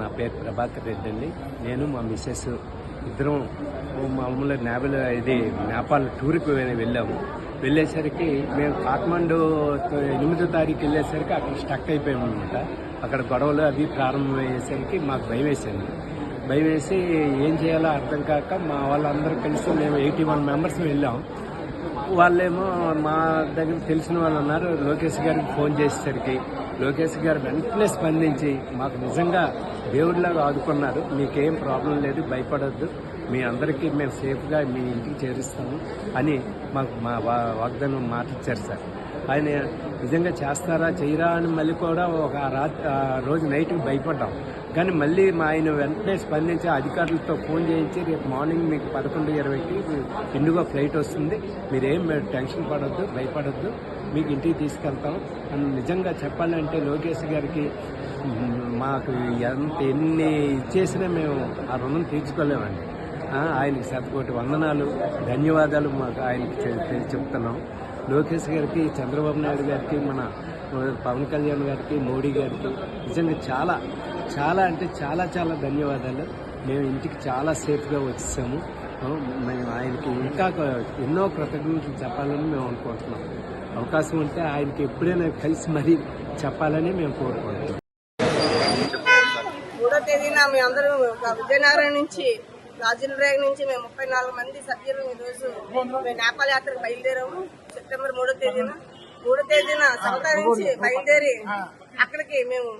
నా పేరు ప్రభాకర్ రెడ్డి అండి. నేను మా మిస్సెస్ ఇద్దరం మామూలుగా నేబల్ ఇది నేపాల్ టూర్కి వెళ్ళాము. వెళ్ళేసరికి మేము కాఠ్మండు ఎనిమిదో తారీఖు వెళ్ళేసరికి అక్కడ స్టక్ అయిపోయాము అనమాట అక్కడ గొడవలు అవి ప్రారంభమయ్యేసరికి మాకు భయం వేసింది. భయం వేసి ఏం చేయాలో అర్థం కాక మా వాళ్ళందరూ కలిసి మేము ఎయిటీ వన్ మెంబర్స్ వెళ్ళాం. వాళ్ళేమో మా దగ్గర తెలిసిన వాళ్ళు ఉన్నారు. లోకేష్ గారికి ఫోన్ చేసేసరికి లోకేష్ గారు వెంటనే స్పందించి మాకు నిజంగా దేవుడిలాగా ఆదుకున్నారు. మీకేం ప్రాబ్లం లేదు భయపడొద్దు. మీ అందరికీ మేము సేఫ్గా మీ ఇంటికి చేరుస్తాము అని మాకు మా వా- వాగ్దానం మాట ఇచ్చారు సార్. ఆయన నిజంగా చేస్తారా చేయరా అని మళ్ళీ కూడా ఒక రాత్రి ఆ రోజు నైట్కి భయపడ్డాం. కానీ మళ్ళీ మా ఆయన వెంటనే స్పందించి అధికారులతో ఫోన్ చేయించి రేపు మార్నింగ్ మీకు పదకొండు ఇరవైకి ఇండిగో ఫ్లైట్ వస్తుంది. మీరేం టెన్షన్ పడొద్దు భయపడొద్దు. మీకు ఇంటికి తీసుకెళ్తాం. అని నిజంగా చెప్పాలంటే లోకేష్ గారికి మాకు ఎంత ఎన్ని ఇచ్చేసినా మేము ఆ రుణం తీర్చుకోలేమండి. ఆయనకి శతకోటి వందనాలు ధన్యవాదాలు మాకు ఆయనకి చె- చెప్తున్నాం. లోకేష్ గారికి చంద్రబాబు నాయుడు గారికి మన పవన్ కళ్యాణ్ గారికి మోడీ గారికి నిజంగా చాలా చాలా అంటే చాలా చాలా ధన్యవాదాలు. మేము ఇంటికి చాలా సేఫ్గా వచ్చేసాము. మేము ఆయనకి ఇంకా ఎన్నో కృతజ్ఞతలు చెప్పాలని మేము అనుకుంటున్నాం. అవకాశం ఉంటే ఆయనకి ఎప్పుడైనా కలిసి మరీ చెప్పాలని మేము కోరుకుంటున్నాం. మూడో తేదీన మీ అందరూ విజయనగరం నుంచి రాజులరేగ నుంచి మేము ముప్పై నాలుగు మంది సభ్యులు ఈరోజు రోజు మేము నేపాల్ యాత్రకు బయలుదేరాము. సెప్టెంబర్ మూడో తేదీన. మూడో తేదీన సౌతా నుంచి బయలుదేరి అక్కడికి మేము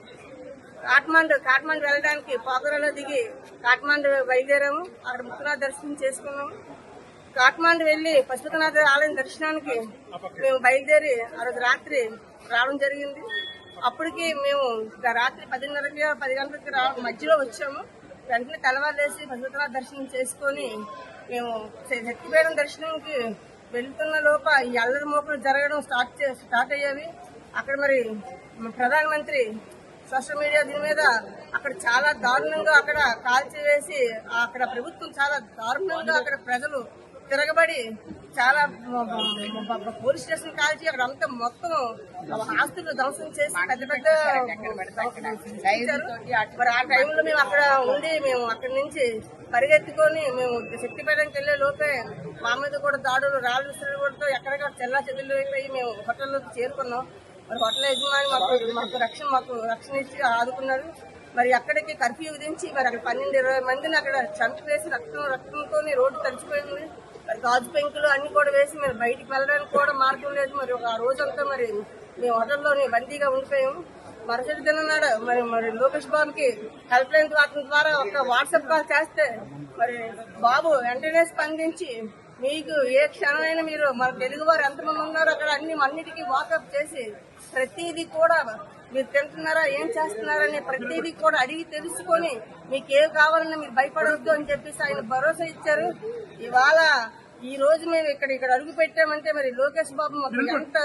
కాఠ్మండు కాఠ్మండు వెళ్ళడానికి పోకరలో దిగి కాఠ్మండు బయలుదేరాము. అక్కడ ముక్కునాథ్ దర్శనం చేసుకున్నాము. కాఠ్మండు వెళ్ళి పశుపతినాథ ఆలయం దర్శనానికి మేము బయలుదేరి ఆ రోజు రాత్రి రావడం జరిగింది. అప్పటికి మేము రాత్రి పదిన్నరకి పది గంటలకి రా మధ్యలో వచ్చాము. వెంటనే తెల్లవారులేసి పశుపతినాథ దర్శనం చేసుకొని మేము శక్తిపీఠం దర్శనంకి వెళ్తున్న లోప ఈ అల్లరి మోపులు జరగడం స్టార్ట్ చే- స్టార్ట్ అయ్యేవి. అక్కడ మరి ప్రధానమంత్రి సోషల్ మీడియా దీని మీద అక్కడ చాలా దారుణంగా అక్కడ కాల్చివేసి అక్కడ ప్రభుత్వం చాలా దారుణంగా అక్కడ ప్రజలు తిరగబడి చాలా పోలీస్ స్టేషన్ కాల్చి అక్కడ అంతా మొత్తం ఆస్తులు ధ్వంసం చేసి పెద్ద పెద్ద మరి ఆ టైంలో మేము అక్కడ ఉండి మేము అక్కడి నుంచి పరిగెత్తుకొని మేము శక్తిపేటకి వెళ్ళే లోపే మా మీద కూడా దాడులు రాళ్ళు కూడా ఎక్కడికైనా చెల్లా చెదులు అయిపోయి మేము హోటల్లోకి చేరుకున్నాం. మరి హోటల్ యజమాని మాకు మాకు రక్షణ మాకు రక్షణ ఇచ్చి ఆదుకున్నారు. మరి అక్కడికి కర్ఫ్యూ విధించి మరి అక్కడ పన్నెండు ఇరవై మందిని అక్కడ చంపివేసి రక్తం రక్తంతో రోడ్డు తడిచిపోయింది. మరి గాజు పెంకులు అన్ని కూడా వేసి మరి బయటికి వెళ్ళడానికి కూడా మార్గం లేదు మరి ఒక ఆ రోజంతా మరి మేము హోటల్లోని బందీగా ఉండిపోయాము మరుసటి దినం నాడు మరి మరి లోకేష్ బాబుకి హెల్ప్ లైన్ ద్వారా ఒక వాట్సాప్ కాల్ చేస్తే మరి బాబు వెంటనే స్పందించి మీకు ఏ క్షణమైనా మీరు మన తెలుగు వారు ఎంతమంది ఉన్నారో అక్కడ అన్ని అన్నిటికీ వాకప్ చేసి ప్రతిదీ కూడా మీరు తింటున్నారా ఏం చేస్తున్నారని ప్రతిదీ కూడా అడిగి తెలుసుకొని మీకు ఏం కావాలన్నా మీరు భయపడవద్దు అని చెప్పేసి ఆయన భరోసా ఇచ్చారు. ఇవాళ ఈ రోజు మేము ఇక్కడ ఇక్కడ అడుగు పెట్టామంటే మరి లోకేష్ బాబు మాకు ఎంత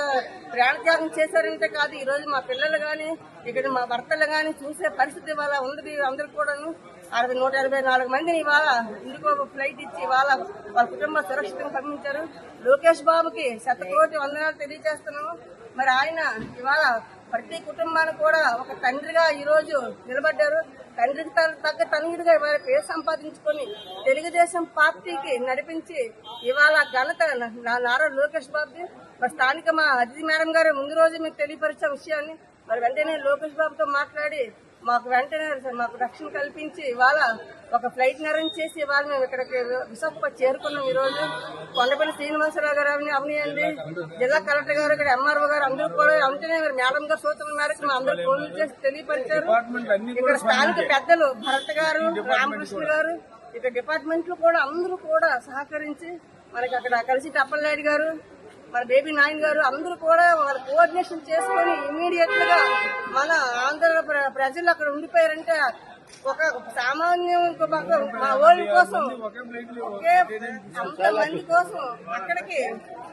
ప్రాణత్యాగం చేశారంటే కాదు ఈ రోజు మా పిల్లలు గాని ఇక్కడ మా భర్తలు గాని చూసే పరిస్థితి ఇవాళ ఉంది అందరు కూడాను. అరవై నూట ఎనభై నాలుగు మందిని ఇవాళ ఇందుకో ఫ్లైట్ ఇచ్చి ఇవాళ వాళ్ళ కుటుంబ సురక్షితంగా పంపించారు. లోకేష్ బాబుకి శతకోటి వందనాలు తెలియజేస్తున్నాము. మరి ఆయన ఇవాళ ప్రతి కుటుంబానికి కూడా ఒక తండ్రిగా ఈ రోజు నిలబడ్డారు. తండ్రికి తగ్గ- తగ్గ తండ్రిగా ఇవాళ పేరు సంపాదించుకొని తెలుగుదేశం పార్టీకి నడిపించి ఇవాళ ఘనత నా నారా లోకేష్ బాబు మరి స్థానిక మా అతిథి మేడం గారు ముందు రోజు మీకు తెలియపరిచే విషయాన్ని మరి వెంటనే లోకేష్ బాబుతో మాట్లాడి మాకు వెంటనే మాకు రక్షణ కల్పించి ఇవాళ ఒక ఫ్లైట్ అరేంజ్ చేసి ఇవాళ మేము ఇక్కడికి విశాఖపట్నం చేరుకున్నాం ఈ రోజు. కొండపల్లి శ్రీనివాసరావు గారు అవని అవనియండి జిల్లా కలెక్టర్ గారు ఇక్కడ ఎంఆర్ఓ గారు అందరూ కూడా మరి మేడం గారు సూచనల మేరకు మా అందరూ ఫోన్లు చేసి తెలియపరిచారు. ఇక్కడ స్థానిక పెద్దలు భరత్ గారు రామకృష్ణ గారు ఇక్కడ డిపార్ట్మెంట్లు కూడా అందరూ కూడా సహకరించి మనకి అక్కడ కలిసి టప్పలనాయుడు గారు మన బేబీ నాయన్ గారు అందరూ కూడా వాళ్ళ కోఆర్డినేషన్ చేసుకొని ఇమీడియట్గా మన ఆంధ్ర ప్ర- ప్రజలు అక్కడ ఉండిపోయారంటే ఒక సామాన్యం మా ఓళ్ళ కోసం ఒకే అంత మంది కోసం అక్కడికి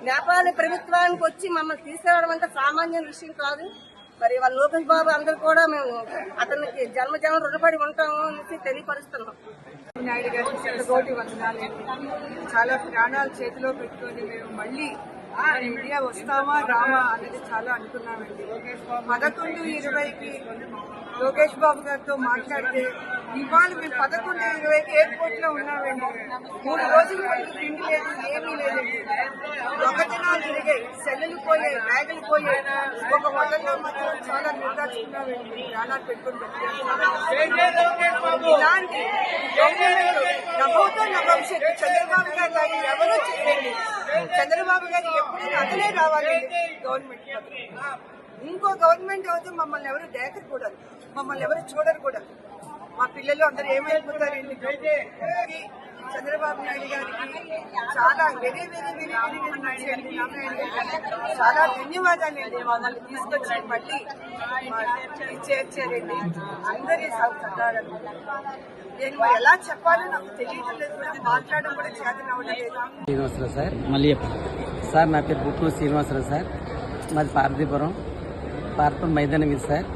నేపాలి ప్రభుత్వానికి వచ్చి మమ్మల్ని తీసుకురావడం అంటే సామాన్య విషయం కాదు. మరి వాళ్ళ లోకేష్ బాబు అందరు కూడా మేము అతనికి జన్మ జన్మ రుణపడి ఉంటాము అనేసి తెలియపరుస్తున్నాం. నాయుడు గారికి శతకోటి వందనాలు. చాలా ప్రాణాలు చేతిలో పెట్టుకొని మేము మళ్ళీ ఇండియా వస్తామా రామా అనేది చాలా అనుకున్నామండి. పదకొండు ఇరవైకి లోకేష్ బాబు గారితో మాట్లాడితే ఇవాళ మేము పదకొండు ఇరవైకి ఎయిర్పోర్ట్లో ఉన్నామండి. మూడు రోజులు పాటు తిండి లేదు ఏమీ లేదండి ఒక దినాలు తిరిగాయి. సెల్లులు పోయాయి బ్యాగులు పోయాయి. ఒక హోటల్లో మాత్రం చాలా నిర్దాచుకున్నామండి ప్రాణాలు పెట్టుకుని ఇలాంటి గవర్నమెంట్ నవ్వుతో నా చంద్రబాబు గారు లాగా ఎవరు చెప్పండి చంద్రబాబు గారు ఎప్పుడైనా రావాలి. గవర్నమెంట్ ఇంకో గవర్నమెంట్ అయితే మమ్మల్ని ఎవరు దేకకూడదు. మమ్మల్ని ఎవరు చూడరు కూడా మా పిల్లలు అందరు ఏమైపోతారు చంద్రబాబు నాయుడు గారికి చాలా very very very very very గారికి చాలా ధన్యవాదాలు అండి వాళ్ళని తీసుకొచ్చి మళ్ళీ చేర్చారండి అందరి సత్కారం నేను ఎలా చెప్పాలో నాకు తెలియడం లేదు. మాట్లాడడం కూడా చేత అవ్వలేదు లేదు. సార్ మళ్ళీ చెప్పండి. సార్ నా పేరు బుక్కు శ్రీనివాసరావు సార్. మాది పార్వతీపురం. పార్వతీపురం మైదానం ఇది సార్.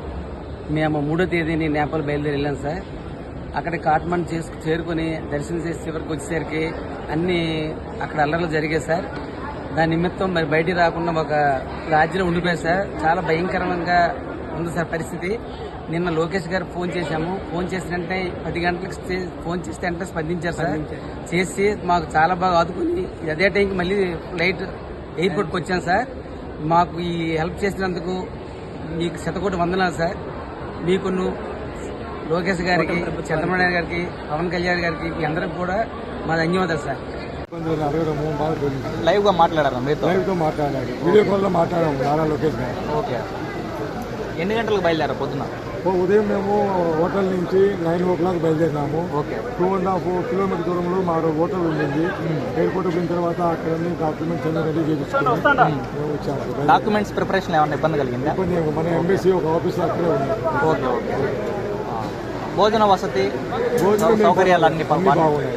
మేము మూడో తేదీని నేపాల్ బయలుదేరి వెళ్ళాం సార్. అక్కడ కాట్మండ్ చేసు చేరుకొని దర్శనం చేసి చివరికి వచ్చేసరికి అన్నీ అక్కడ అల్లర్లు జరిగాయి సార్. దాని నిమిత్తం మరి బయటికి రాకుండా ఒక రాజ్యంలో ఉండిపోయాయి సార్. చాలా భయంకరంగా ఉంది సార్ పరిస్థితి. నిన్న లోకేష్ గారు ఫోన్ చేశాము. ఫోన్ చేసిన వెంటనే పది గంటలకు ఫోన్ చేస్తే వెంటనే స్పందించారు సార్. చేసి మాకు చాలా బాగా ఆదుకుని అదే టైంకి మళ్ళీ ఫ్లైట్ ఎయిర్పోర్ట్కి వచ్చాను సార్. మాకు ఈ హెల్ప్ చేసినందుకు మీకు శతకోటి వందనాలు సార్. మీకు లోకేష్ గారికి చంద్రబాబు నాయుడు గారికి పవన్ కళ్యాణ్ గారికి మీ అందరికి కూడా మా ధన్యవాదాలు సార్. కొందరు అడగడము బాగా తెలియదు లైవ్గా మాట్లాడారా మీతో? లైవ్తో మాట్లాడాడు వీడియో కాల్లో మాట్లాడాము నారా లోకేష్ గారు. ఓకే. ఎన్ని గంటలకు బయలుదేరా పొద్దున? ఓ ఉదయం మేము హోటల్ నుంచి nine o'clock బయలుదేరినాము. Okay. Two and half kilometre దూరంలో మా హోటల్ ఉండింది. ఎయిర్పోర్ట్ పోయిన తర్వాత అక్కడ డాక్యుమెంట్స్ అన్ని రెడీ వచ్చాము. డాక్యుమెంట్స్ ప్రిపరేషన్ ఏమైనా ఇబ్బంది కలిగిందా? ఇబ్బంది మన ఎంబసీ ఒక ఆఫీస్ అక్కడే ఉంది. Okay okay. భోజన వసతి భోజనం సౌకర్యాలు అన్ని బాగున్నాయి.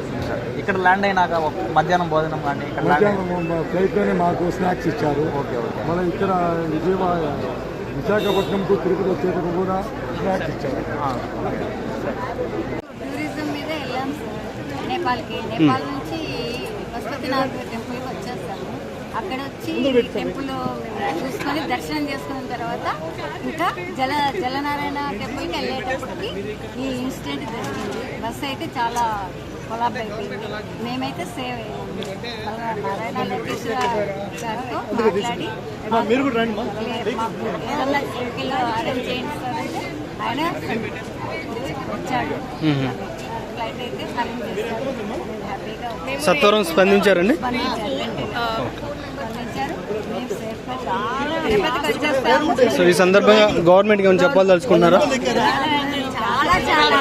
ఇక్కడ ల్యాండ్ అయినాక ఒక మధ్యాహ్నం భోజనం కానీ ఇక్కడ ల్యాండ్ అయిన- మధ్యాహ్నం ఫ్లైట్లోనే మాకు స్నాక్స్ ఇచ్చారు. Okay okay. మన ఇక్కడ విజయవాడ విశాఖపట్నం టు తిరుపతి వచ్చేటప్పుడు కూడా స్నాక్స్ ఇచ్చారు. టూరిజం మీద వెళ్ళాం సార్. నేపాల్కి. నేపాల్ నుంచి పశుపతినాథ్ టెంపుల్కి అక్కడ వచ్చి టెంపుల్ చూసుకొని దర్శనం చేసుకున్న తర్వాత ఇంకా జల జలనారాయణ టెంపుల్కి వెళ్ళేటప్పటికి ఈ ఇన్సిడెంట్ జరిగింది. బస్ అయితే చాలా కొలాబ్ అయిపోయింది. మేమైతే సేవ్ అయ్యాము. అలా నారాయణ లోకేష్ గారితో మాట్లాడి ఏదన్నా అరేంజ్ చేయండి సార్ అంటే ఆయన వచ్చాడు. ఫ్లైట్ అయితే అరేంజ్ చేశారు. హ్యాపీగా సత్వరం స్పందించారండి? స్పందించారు. స్పందించారు మేము సేఫ్గా చాలా తిరుపతికి వచ్చేస్తాము సో ఈ సందర్భంగా గవర్నమెంట్కి ఏమైనా చెప్పాలదలుచుకున్నారా చాలా